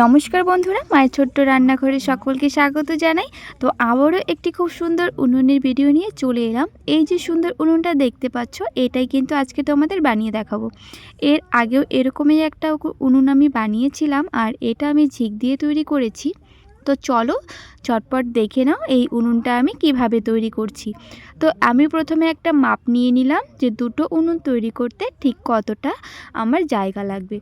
নমস্কার বন্ধুরা, মায়ের ছোট্ট রান্নাঘরে সকলকে স্বাগত জানাই। তো আবারও একটি খুব সুন্দর উনুনের ভিডিও নিয়ে চলে এলাম। এই যে সুন্দর উনুনটা দেখতে পাচ্ছ, এটাই কিন্তু আজকে তোমাদের বানিয়ে দেখাবো। এর আগেও এরকমই একটা উনুন আমি বানিয়েছিলাম আর এটা আমি ঝিক দিয়ে তৈরি করেছি। তো চলো চটপট দেখে নাও এই উনুনটা আমি কীভাবে তৈরি করছি। তো আমি প্রথমে একটা মাপ নিয়ে নিলাম যে দুটো উনুন তৈরি করতে ঠিক কতটা আমার জায়গা লাগবে।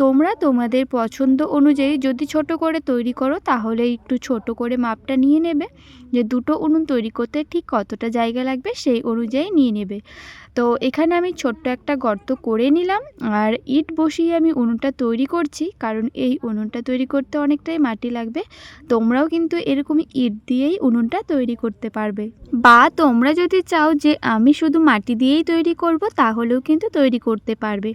তোমরা তোমাদের পছন্দ অনুযায়ী যদি ছোট করে তৈরি করো, তাহলে একটু ছোট করে মাপটা নিয়ে নেবে। যে দুটো উনুন তৈরি করতে ঠিক কতটা জায়গা লাগবে সেই অনুযায়ী নিয়ে নেবে। তো এখানে আমি ছোট্ট একটা গর্ত করে নিলাম, আর ইট বসিয়ে আমি উনুনটা তৈরি করছি, কারণ এই উনুনটা তৈরি করতে অনেকটাই মাটি লাগবে। তোমরাও কিন্তু এরকমই ইট দিয়েই উনুনটা তৈরি করতে পারবে। বা তোমরা যদি চাও যে আমি শুধু মাটি দিয়েই তৈরি করব, তাহলেও কিন্তু তৈরি করতে পারবে।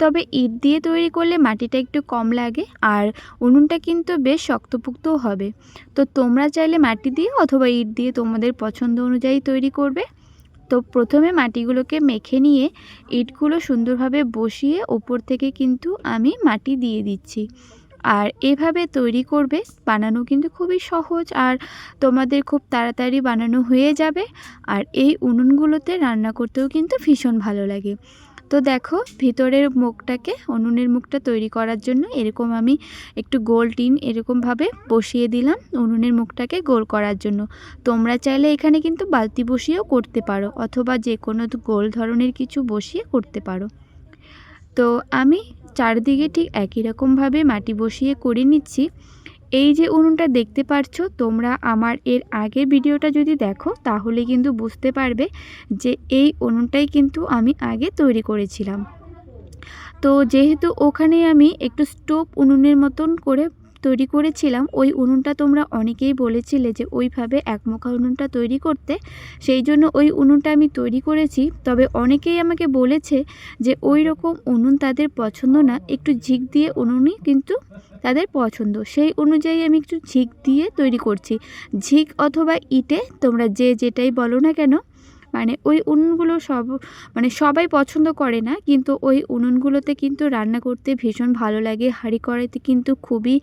তবে ইট দিয়ে তৈরি করলে মাটিটা একটু কম লাগে আর উনুনটা কিন্তু বেশ শক্তপোক্তও হবে। তো তোমরা চাইলে মাটি দিয়ে অথবা ইট দিয়ে তোমাদের পছন্দ অনুযায়ী তৈরি করবে। তো প্রথমে মাটিগুলোকে মেখে নিয়ে ইটগুলো সুন্দরভাবে বসিয়ে ওপর থেকে কিন্তু আমি মাটি দিয়ে দিচ্ছি। আর এভাবে তৈরি করবে বানানো কিন্তু খুবই সহজ আর তোমাদের খুব তাড়াতাড়ি বানানো হয়ে যাবে। আর এই উনুনগুলোতে রান্না করতেও কিন্তু ভীষণ ভালো লাগে। তো দেখো, ভিতরের মুখটাকে উনুনের মুখটা তৈরি করার জন্য এরকম আমি একটু গোল টিন এরকমভাবে বসিয়ে দিলাম উনুনের মুখটাকে গোল করার জন্য। তোমরা চাইলে এখানে কিন্তু বালতি বসিয়েও করতে পারো অথবা যে কোনো গোল ধরনের কিছু বসিয়ে করতে পারো। তো আমি চারদিকে ঠিক একই রকমভাবে মাটি বসিয়ে করে নিচ্ছি। এই যে উনুনটা দেখতে পাচ্ছ তোমরা আমার এর আগের ভিডিওটা যদি দেখো, তাহলে কিন্তু বুঝতে পারবে যে এই উনুনটাই কিন্তু আমি আগে তৈরি করেছিলাম। তো যেহেতু ওখানে আমি একটু স্টোভ উনুনের মতন করে তৈরি করেছিলাম, ওই উনুনটা তোমরা অনেকেই বলেছিলে যে ওইভাবে একমুখা উনুনটা তৈরি করতে। সেই জন্য ওই উনুনটা আমি তৈরি করেছি। তবে অনেকেই আমাকে বলেছে যে ওই রকম উনুন তাদের পছন্দ না। একটু ঝিক দিয়ে উনুনই কিন্তু তাদের পছন্দ। সেই অনুযায়ী আমি একটু ঝিক দিয়ে তৈরি করছি। ঝিক অথবা ইটে তোমরা যে যেটাই বলো না কেন মানে ওই উনুনগুলো সব মানে সবাই পছন্দ করে না, কিন্তু ওই উনুনগুলোতে কিন্তু রান্না করতে ভীষণ ভালো লাগে। হাঁড়ি কড়াইতে কিন্তু খুবই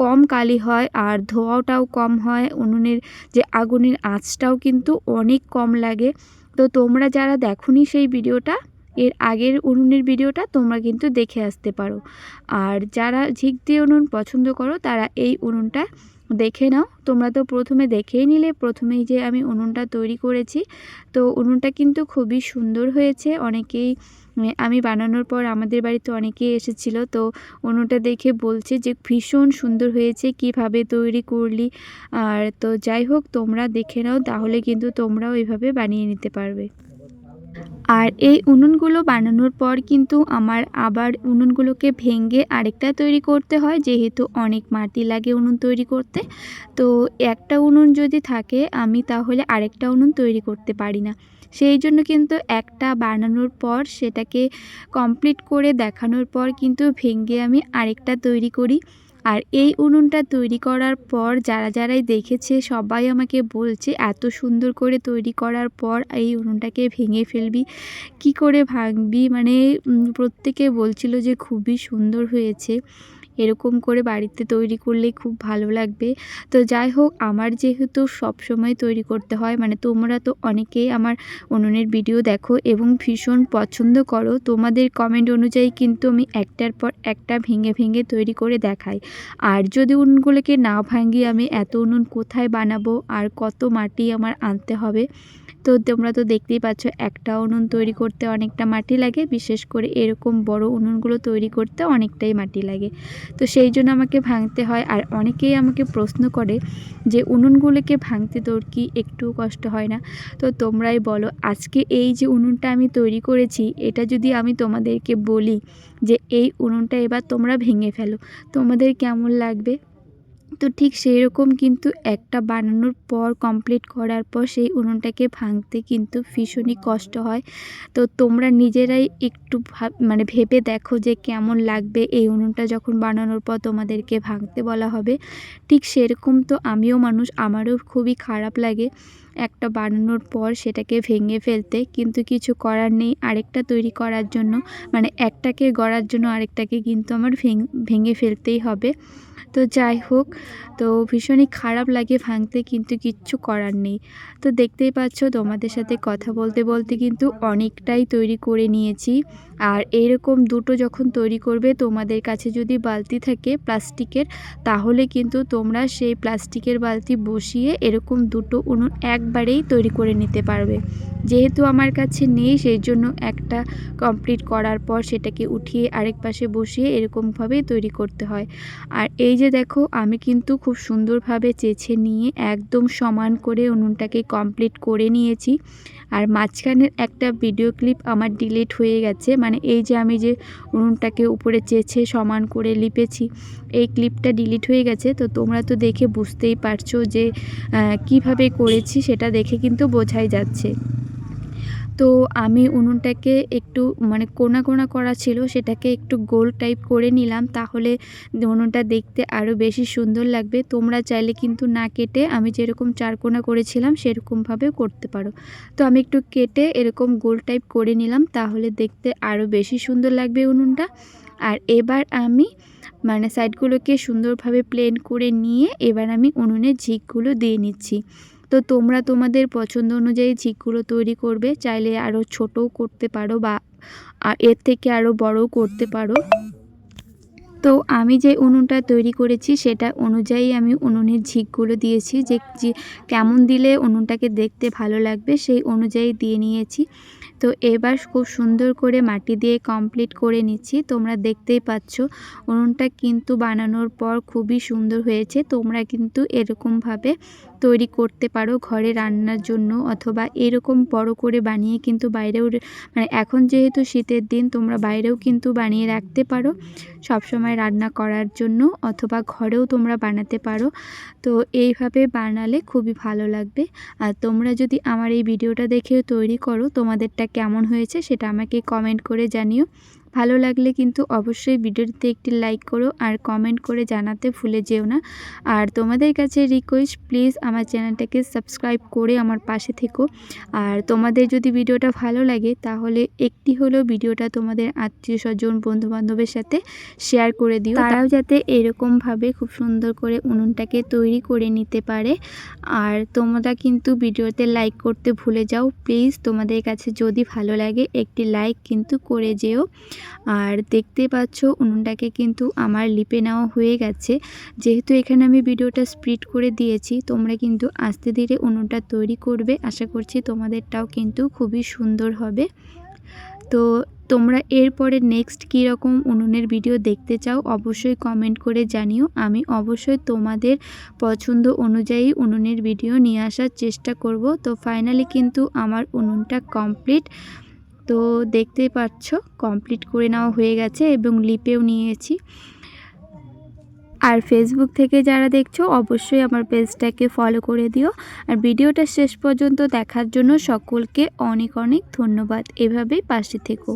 কম কালি হয় আর ধোঁয়াটাও কম হয়। উনুনের যে আগুনের আঁচটাও কিন্তু অনেক কম লাগে। তো তোমরা যারা দেখোনি সেই ভিডিওটা, এর আগের উনুনের ভিডিওটা তোমরা কিন্তু দেখে আসতে পারো। আর যারা ঝিক দিয়ে উনুন পছন্দ করো, তারা এই উনুনটা দেখে নাও। তোমরা তো প্রথমে দেখেই নিলে, প্রথমেই যে আমি উনুনটা তৈরি করেছি। তো উনুনটা কিন্তু খুবই সুন্দর হয়েছে। অনেকেই আমি বানানোর পর আমাদের বাড়িতে অনেকেই এসেছিল। তো উনুনটা দেখে বলছে যে ভীষণ সুন্দর হয়েছে, কীভাবে তৈরি করলি। আর তো যাই হোক, তোমরা দেখে নাও, তাহলে কিন্তু তোমরাও এভাবে বানিয়ে নিতে পারবে। আর এই উনুনগুলো বানানোর পর কিন্তু আমার আবার উনুনগুলোকে ভেঙে আরেকটা তৈরি করতে হয়, যেহেতু অনেক মাটি লাগে উনুন তৈরি করতে। তো একটা উনুন যদি থাকে, আমি তাহলে আরেকটা উনুন তৈরি করতে পারি না। সেই জন্য কিন্তু একটা বানানোর পর, সেটাকে কমপ্লিট করে দেখানোর পর কিন্তু ভেঙে আমি আরেকটা তৈরি করি। আর এই উনুনটা তৈরি করার পর যারা যারাই দেখেছে সবাই আমাকে বলছে, এত সুন্দর করে তৈরি করার পর এই উনুনটাকে ভেঙে ফেলবি। কি করে ভাঙবি? মানে প্রত্যেকে বলছিল যে খুবই সুন্দর হয়েছে। এরকম করে বাড়িতে তৈরি করলে খুব ভালো লাগবে। তো যাই হোক, আমার যেহেতু সব সময় তৈরি করতে হয় মানে তোমরা তো অনেকেই আমার উনুনের ভিডিও দেখো এবং ভীষণ পছন্দ করো, তোমাদের কমেন্ট অনুযায়ী কিন্তু আমি একটার পর একটা ভেঙে ভেঙে তৈরি করে দেখাই। আর যদি উনুনগুলোকে না ভাঙি আমি এত উনুন কোথায় বানাবো, আর কত মাটি আমার আনতে হবে তো তোমরা তো দেখতেই পাচ্ছ, একটা উনুন তৈরি করতে অনেকটা মাটি লাগে, বিশেষ করে এরকম বড় উনুনগুলো তৈরি করতে অনেকটাই মাটি লাগে। তো সেই জন্য আমাকে ভাঙতে হয়, আর অনেকেই আমাকে প্রশ্ন করে যে উনুনগুলোকে ভাঙতে তোর কি একটু কষ্ট হয় না? তো তোমরাই বলো, আজকে এই যে উনুনটা আমি তৈরি করেছি, এটা যদি আমি তোমাদেরকে বলি যে এই উনুনটা এবার তোমরা ভেঙে ফেলো, তোমাদের কেমন লাগবে? তো ঠিক সেই রকম কিন্তু একটা বানানোর পর কমপ্লিট করার পর সেই উনুনটাকে ভাঙতে কিন্তু ভীষণই কষ্ট হয়। তো তোমরা নিজেরাই একটু মানে ভেবে দেখো যে কেমন লাগবে এই উনুনটা যখন বানানোর পর তোমাদেরকে ভাঙতে বলা হবে। ঠিক সেরকম তো আমিও মানুষ, আমারও খুবই খারাপ লাগে। একটা বানানোর পর সেটাকে ভেঙে ফেলতে, কিন্তু কিছু করার নেই। আরেকটা তৈরি করার জন্য মানে একটাকে গড়ার জন্য আরেকটাকে কিন্তু আমার ভেঙে ফেলতেই হবে। তো যাই হোক, তো ভীষণই খারাপ লাগে ভাঙতে, কিন্তু কিচ্ছু করার নেই। তো দেখতেই পাচ্ছ, তোমাদের সাথে কথা বলতে বলতে কিন্তু অনেকটাই তৈরি করে নিয়েছি। আর এরকম দুটো যখন তৈরি করবে, তোমাদের কাছে যদি বালতি থাকে প্লাস্টিকের, তাহলে কিন্তু তোমরা সেই প্লাস্টিকের বালতি বসিয়ে এরকম দুটো উনুন একবারেই তৈরি করে নিতে পারবে। যেহেতু আমার কাছে নেই সেই জন্য একটা কমপ্লিট করার পর সেটাকে উঠিয়ে আরেক পাশে বসিয়ে এরকমভাবেই তৈরি করতে হয়। আর এই যে দেখো, আমি কিন্তু খুব সুন্দরভাবে চেছে নিয়ে একদম সমান করে উনুনটাকে কমপ্লিট করে নিয়েছি। আর মাঝখানের একটা ভিডিও ক্লিপ আমার ডিলিট হয়ে গেছে। মানে এই যে আমি যে উনুনটাকে উপরে চেছে সমান করে লিপেছি, এই ক্লিপটা ডিলিট হয়ে গেছে। তো তোমরা তো দেখে বুঝতেই পারছ যে কীভাবে করেছি সেটা দেখে কিন্তু বোঝাই যাচ্ছে। তো আমি উনুনটাকে একটু মানে কোনা কোনা করা ছিল, সেটাকে একটু গোল টাইপ করে নিলাম, তাহলে উনুনটা দেখতে আরও বেশি সুন্দর লাগবে। তোমরা চাইলে কিন্তু না কেটে আমি যেরকম চারকোনা করেছিলাম সেরকমভাবে করতে পারো। তো আমি একটু কেটে এরকম গোল টাইপ করে নিলাম, তাহলে দেখতে আরও বেশি সুন্দর লাগবে উনুনটা। আর এবার আমি মানে সাইডগুলোকে সুন্দরভাবে প্লেন করে নিয়ে এবার আমি উনুনের ঝিকগুলো দিয়ে নিচ্ছি। তো তোমরা তোমাদের পছন্দ অনুযায়ী ঝিকগুলো তৈরি করবে, চাইলে আরও ছোটও করতে পারো বা এর থেকে আরও বড়ও করতে পারো। তো আমি যে উনুনটা তৈরি করেছি, সেটা অনুযায়ী আমি উনুনের ঝিকগুলো দিয়েছি, যে কেমন দিলে উনুনটাকে দেখতে ভালো লাগবে সেই অনুযায়ী দিয়ে নিয়েছি। তো এবার খুব সুন্দর করে মাটি দিয়ে কমপ্লিট করে নিচ্ছি, তোমরা দেখতেই পাচ্ছ উনুনটা কিন্তু বানানোর পর খুবই সুন্দর হয়েছে, তোমরা কিন্তু এরকমভাবে তৈরি করতে পারো ঘরে রান্নার জন্য অথবা এরকম বড় করে বানিয়ে কিন্তু বাইরেও মানে এখন যেহেতু শীতের দিন, তোমরা বাইরেও কিন্তু বানিয়ে রাখতে পারো। সবসময় রান্না করার জন্য অথবা ঘরেও তোমরা বানাতে পারো। তো এইভাবে বানালে খুবই ভালো লাগবে। আর তোমরা যদি আমার এই ভিডিওটা দেখেও তৈরি করো, তোমাদেরটা কেমন হয়েছে সেটা আমাকে কমেন্ট করে জানিও। ভালো লাগলে কিন্তু অবশ্যই ভিডিওটিতে একটি লাইক করো আর কমেন্ট করে জানাতে ভুলে যেও না। আর তোমাদের কাছে রিকোয়েস্ট প্লিজ আমার চ্যানেলটাকে সাবস্ক্রাইব করে আমার পাশে থেকো। আর তোমাদের যদি ভিডিওটা ভালো লাগে তাহলে একটি হলেও ভিডিওটা তোমাদের আত্মীয় স্বজন বন্ধুবান্ধবের সাথে শেয়ার করে দিও। তারাও যাতে এরকমভাবে খুব সুন্দর করে উনুনটাকে তৈরি করে নিতে পারে। আর তোমরা কিন্তু ভিডিওতে লাইক করতে ভুলে যাও। প্লিজ তোমাদের কাছে যদি ভালো লাগে একটি লাইক কিন্তু করে যেও। আর দেখতে পাচ্ছ উনুনটাকে কিন্তু আমার লিপে নেওয়া হয়ে গেছে। যেহেতু এখানে আমি ভিডিওটা স্প্রিড করে দিয়েছি, তোমরা কিন্তু আস্তে ধীরে উনুনটা তৈরি করবে। আশা করছি তোমাদেরটাও কিন্তু খুবই সুন্দর হবে। তো তোমরা এরপরে নেক্সট রকম উনুনের ভিডিও দেখতে চাও, অবশ্যই কমেন্ট করে জানিও। আমি অবশ্যই তোমাদের পছন্দ অনুযায়ী উনুনের ভিডিও নিয়ে আসার চেষ্টা করব। তো ফাইনালি কিন্তু আমার উনুনটা কমপ্লিট তো দেখতেই পাচ্ছ কমপ্লিট করে নেওয়া হয়ে গেছে এবং লিপেও নিয়েছি। আর ফেসবুক থেকে যারা দেখছ, অবশ্যই আমার পেজটাকে ফলো করে দিও। আর ভিডিওটা শেষ পর্যন্ত দেখার জন্য সকলকে অনেক অনেক ধন্যবাদ। এভাবেই পাশে থেকো।